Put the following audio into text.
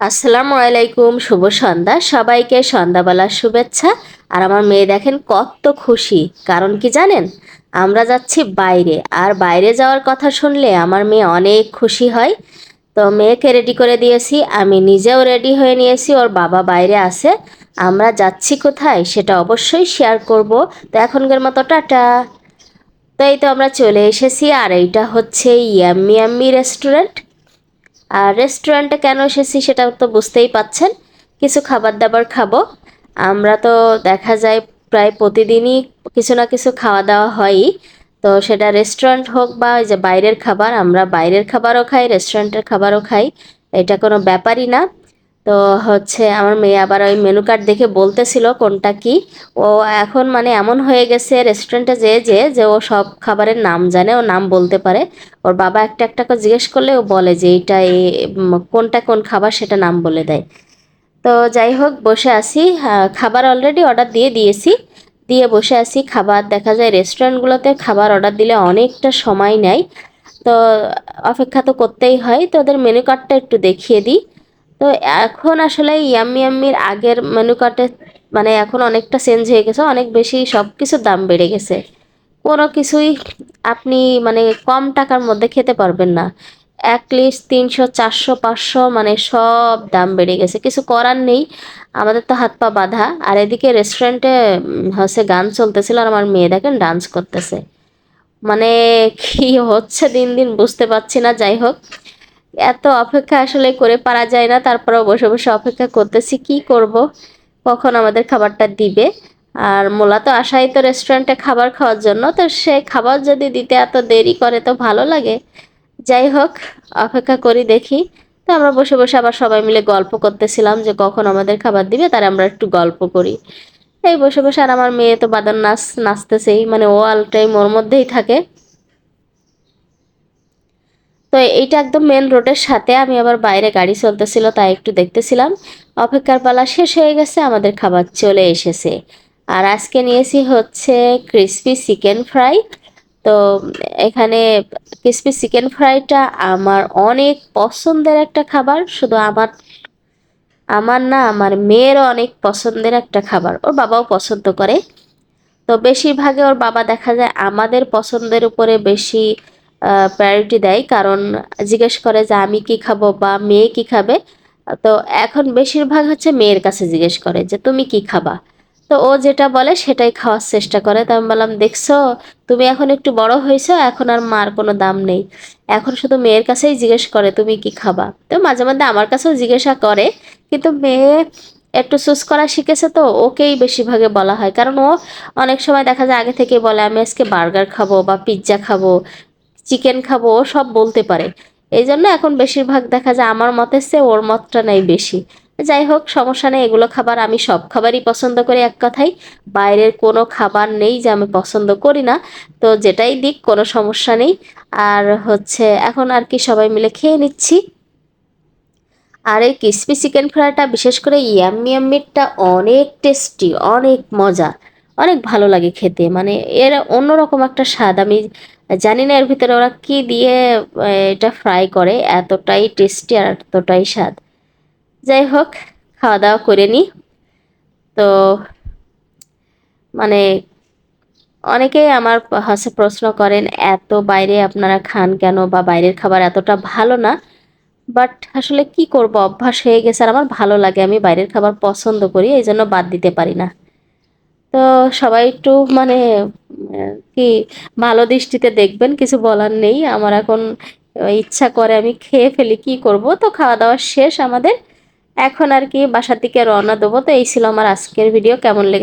আসসালামু আলাইকুম, শুভ সন্ধ্যা। সবাইকে সন্ধ্যাবেলার শুভেচ্ছা। আর আমার মেয়ে দেখেন কত খুশি। কারণ কি জানেন? আমরা যাচ্ছি বাইরে। আর বাইরে যাওয়ার কথা শুনলে আমার মেয়ে অনেক খুশি হয়। তো মেয়েকে রেডি করে দিয়েছি। আমি নিজেও রেডি হয়ে নিয়েছি। ওর বাবা বাইরে আছে। আমরা যাচ্ছি কোথায় সেটা অবশ্যই শেয়ার করব। তো এখনকার মতো টাটা। তো এই তো আমরা চলে এসেছি। আর এইটা হচ্ছে ইয়াম্মি ইয়াম্মি রেস্টুরেন্ট আর রেস্টুরেন্টে কেন এসেছি সেটা তো বুঝতেই পাচ্ছেন। কিছু খাবার দাবার খাব। আমরা তো দেখা যায় প্রায় প্রতিদিনই কিছু না কিছু খাওয়া দাওয়া হয়ই। তো সেটা রেস্টুরেন্ট হোক বা ওই যে বাইরের খাবার, আমরা বাইরের খাবারও খাই রেস্টুরেন্টের খাবারও খাই। এটা কোনো ব্যাপারই না। তো হচ্ছে আমার মেয়ে আবার ওই মেনু কার্ড দেখে বলতেছিল কোনটা কি। ও এখন মানে এমন হয়ে গেছে রেস্টুরেন্টে যে যে যে ও সব খাবারের নাম জানে, ও নাম বলতে পারে। ওর বাবা একটা একটা করে জিজ্ঞেস করলে ও বলে যে এইটা এই কোনটা কোন খাবার সেটা নাম বলে দেয়। তো যাই হোক, বসে আছি। খাবার অলরেডি অর্ডার দিয়ে দিয়েছি। দিয়ে বসে আছি, খাবার দেখা যায় রেস্টুরেন্টগুলোতে খাবার অর্ডার দিলে অনেকটা সময় নেয়। তো অপেক্ষা তো করতেই হয়। তো ওদের মেনু কার্ডটা একটু দেখিয়ে দিই। তো এখন আসলে ইয়াম্মি ইয়াম্মির আগের মেনু কার্ডে মানে এখন অনেকটা চেঞ্জ হয়ে গেছে, অনেক বেশি সব কিছুর দাম বেড়ে গেছে। কোনো কিছুই আপনি মানে কম টাকার মধ্যে খেতে পারবেন না। অ্যাটলিস্ট তিনশো, চারশো, পাঁচশো মানে সব দাম বেড়ে গেছে। কিছু করার নেই, আমাদের তো হাত পা বাঁধা। আর এদিকে রেস্টুরেন্টে হচ্ছে গান চলতেছিল আর আমার মেয়ে দেখেন ডান্স করতেছে। মানে কি হচ্ছে দিন দিন বুঝতে পারছি না, যাই হোক। এত অপেক্ষা আসলে করে পারা যায় না। তারপরেও বসে বসে অপেক্ষা করতেছি, কি করব? কখন আমাদের খাবারটা দিবে? আর মূলত আসাই তো রেস্টুরেন্টে খাবার খাওয়ার জন্য, তো সে খাবার যদি দিতে এত দেরি করে তো ভালো লাগে। যাই হোক, অপেক্ষা করি দেখি। তো আমরা বসে বসে আবার সবাই মিলে গল্প করতেছিলাম যে কখন আমাদের খাবার দিবে, তার আমরা একটু গল্প করি। এই বসে বসে আর আমার মেয়ে তো বাদন নাচ, নাচতেছেই মানে ও আল টাইম ওর মধ্যেই থাকে। তো এইটা একদম মেন রোডের সাথে আমি আবার বাইরে গাড়ি চলতেছিল, তাই একটু দেখতেছিলাম। অপেক্ষার পালা শেষ হয়ে গেছে, আমাদের খাবার চলে এসেছে। আর আজকে নিয়েছি হচ্ছে ক্রিসপি চিকেন ফ্রাই তো এখানে ক্রিসপি চিকেন ফ্রাইটা আমার অনেক পছন্দের একটা খাবার, শুধু আমার আমার না, আমার মেয়েরও অনেক পছন্দের একটা খাবার, ওর বাবাও পছন্দ করে। তো বেশিরভাগে ওর বাবা দেখা যায় আমাদের পছন্দের উপরে বেশি প্রায়োরিটি দেয়। কারণ জিজ্ঞেস করে যে, আমি কি খাব বা মেয়ে কি খাবে? তো এখন বেশিরভাগ হচ্ছে মেয়ের কাছে জিজ্ঞেস করে যে, তুমি কি খাবা? তো ও যেটা বলে সেটাই খাওয়ার চেষ্টা করে। তো আমি বললাম, দেখছ, তুমি এখন একটু বড় হয়েছো, এখন আর মার কোনো দাম নেই। এখন শুধু মেয়ের কাছেই জিজ্ঞেস করে, তুমি কি খাবা? তো মাঝে মাঝে আমার কাছেও জিজ্ঞাসা করে, কিন্তু মেয়ে একটু চুজ করা শিখেছে তো, ওকেই বেশিরভাগে বলা হয়। কারণ ও অনেক সময় দেখা যায়, আগে থেকে বলে, আমি আজকে বার্গার খাব বা পিৎজা খাব। চিকেন খাব সব বলতে পারে। এই জন্য এখন বেশিরভাগ দেখা যায় আমার মতের চেয়ে ওর মতটা নেই বেশি। যাই হোক, সমস্যা নেই, এগুলো খাবার আমি সব খাবারই পছন্দ করি এক কথাই বাইরের কোনো খাবার নেই যে আমি পছন্দ করি না। তো যেটাই দিক, কোনো সমস্যা নেই। আর হচ্ছে, এখন আর কি সবাই মিলে খেয়ে নিচ্ছি। আর এই ক্রিসপি চিকেন ফ্রাইটা, বিশেষ করে ইয়াম্মি ইয়াম্মিরটা অনেক টেস্টি অনেক মজা। অনেক ভালো লাগে খেতে। মানে এর অন্যরকম একটা স্বাদ। আমি জানি না এর ভিতরে ওরা কি দিয়ে এটা ফ্রাই করে। এতটাই টেস্টি আর এতটাই স্বাদ। যাই হোক, খাওয়া দাওয়া করে নিই তো মানে অনেকেই আমার হাসে প্রশ্ন করেন, এত বাইরে আপনারা খান কেন? বা বাইরের খাবার এতটা ভালো না? বাট আসলে কি করব? অভ্যাস হয়ে গেছে আর আমার ভালো লাগে। আমি বাইরের খাবার পছন্দ করি এই জন্য বাদ দিতে পারি না। তো সবাই একটু মানে কি ভালো দৃষ্টিতে দেখবেন, কিছু বলার নেই। আমার এখন ইচ্ছা করে আমি খেয়ে ফেলি, কি করব? তো খাওয়া দাওয়া শেষ আমাদের। এখন আর কি বাসার দিকে রওনা দেবো। তো এই ছিল আমার আজকের ভিডিও কেমন লেগে